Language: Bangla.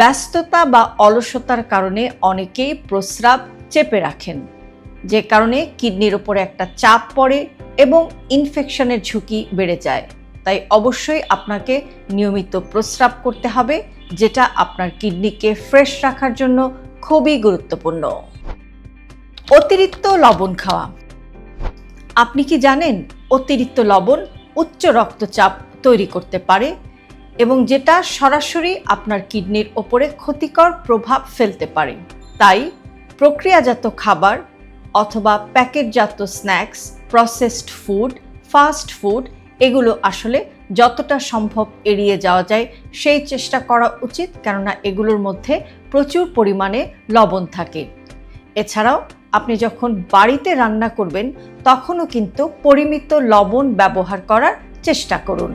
ব্যস্ততা বা অলসতার কারণে অনেকেই প্রস্রাব চেপে রাখেন, যে কারণে কিডনির উপরে একটা চাপ পড়ে এবং ইনফেকশনের ঝুঁকি বেড়ে যায়। তাই অবশ্যই আপনাকে নিয়মিত প্রস্রাব করতে হবে, যেটা আপনার কিডনিকে ফ্রেশ রাখার জন্য খুবই গুরুত্বপূর্ণ। অতিরিক্ত লবণ খাওয়া। আপনি কি জানেন, অতিরিক্ত লবণ উচ্চ রক্তচাপ তৈরি করতে পারে? এবং যেটা সরাসরি আপনার কিডনির ওপরে ক্ষতিকর প্রভাব ফেলতে পারে। তাই প্রক্রিয়াজাত খাবার অথবা প্যাকেটজাত snacks, processed food, fast food, এগুলো আসলে যতটা সম্ভব এড়িয়ে যাওয়া যায়, সেই চেষ্টা করা উচিত, কেননা এগুলোর মধ্যে প্রচুর পরিমাণে লবণ থাকে। এছাড়াও আপনি যখন বাড়িতে রান্না করবেন, তখনও কিন্তু পরিমিত লবণ ব্যবহার করার চেষ্টা করুন।